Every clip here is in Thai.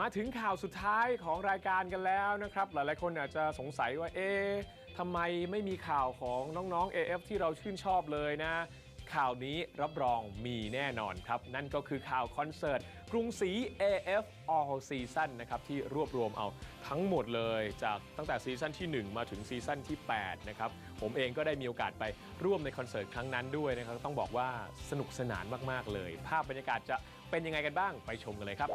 มาถึงข่าวสุดท้ายของรายการกันแล้วนะครับ หลายๆคนอาจจะสงสัยว่าเอ๊ะทำไมไม่มีข่าวของน้องๆ AF ที่เราชื่นชอบเลยนะ ข่าวนี้รับรองมีแน่นอนครับ นั่นก็คือข่าวคอนเสิร์ต กรุงศรี AF All Season นะครับ ที่รวบรวมเอาทั้งหมดเลยจากตั้งแต่ซีซั่นที่ 1 มาถึงซีซั่นที่ 8 นะครับ ผมเองก็ได้มีโอกาสไปร่วมในคอนเสิร์ตครั้งนั้นด้วยนะครับ ต้องบอกว่าสนุกสนานมาก ๆ เลย ภาพบรรยากาศจะ เป็นยังไงกันบ้าง ไปชมกันเลยครับ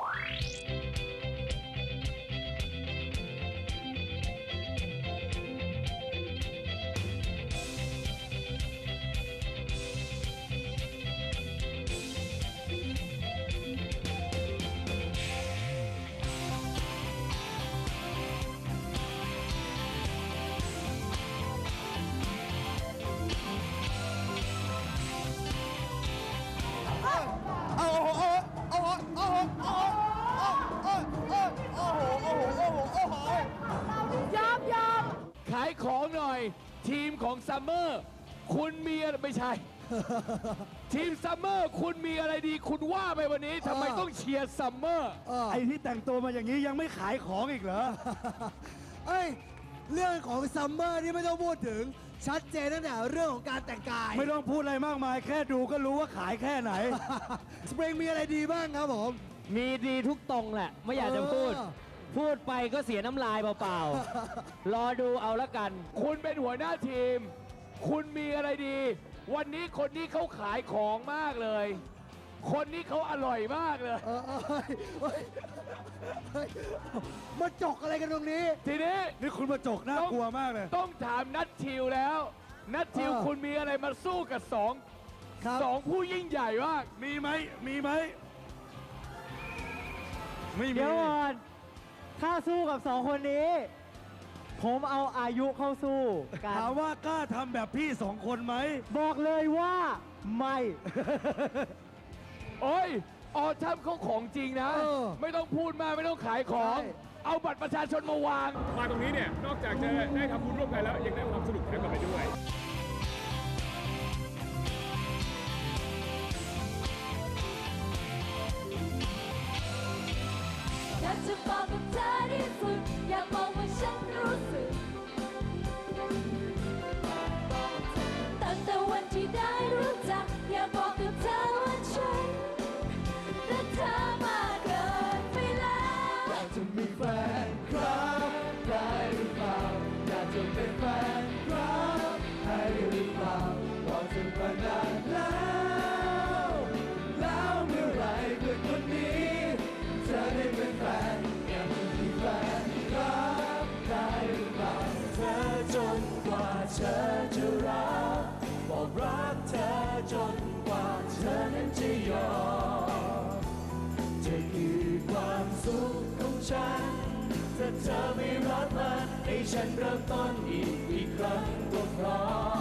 หน่อย ทีมของซัมเมอร์คุณมีอะไรไม่ใช่ ทีมซัมเมอร์คุณมีอะไรดี คุณว่าไปวันนี้ทำไมต้องเชียร์ซัมเมอร์ไอ้ที่แต่งตัวมาอย่างนี้ยังไม่ขายของอีกเหรอ เอ้ย เรื่องของซัมเมอร์นี่ไม่ต้องพูดถึง ชัดเจนตั้งแต่เรื่องของการแต่งกาย ไม่ต้องพูดอะไรมากมาย แค่ดูก็รู้ว่าขายแค่ไหน สปริงมีอะไรดีบ้างครับผม มีดีทุกตรงแหละ ไม่อยากจะพูด เออ พูดไปก็เสียน้ำลายเปล่าๆ รอดูเอาละกัน คุณเป็นหัวหน้าทีม คุณมีอะไรดี วันนี้คนนี้เขาขายของมากเลย คนนี้เขาอร่อยมากเลยเออเออเฮ้ยเฮ้ยเฮ้ยมาจกอะไรกันตรงนี้ ทีนี้ นี่คุณมาจกน่ากลัวมากเลย ต้องถามนัททิวแล้ว นัททิวเออ คุณมีอะไรมาสู้กับสองครับสองผู้ยิ่งใหญ่มากมีไหม มีไหม ไม่มี เดี๋ยวก่อน ถ้าสู้กับสองคนนี้ ผมเอาอายุเข้าสู้กันถามว่ากล้าทำแบบพี่สองคนไหม บอกเลยว่าไม่ โอ้ยออทัมเขาของจริงนะ เออไม่ต้องพูดมากไม่ต้องขายของ ใช่ เอาบัตรประชาชนมาวาง มาตรงนี้เนี่ย นอกจากจะได้ทำบุญร่วมกันแล้ว ยังได้ความสนุกแถมกลับไปด้วยอย เธอจะรักบอกรักเธอจนกว่าเธอนั้นจะยอมจะคือความสุขของฉันถ้าเธอไม่รักมันให้ฉันเริ่มต้นอีกอีกครั้งก็พร้อม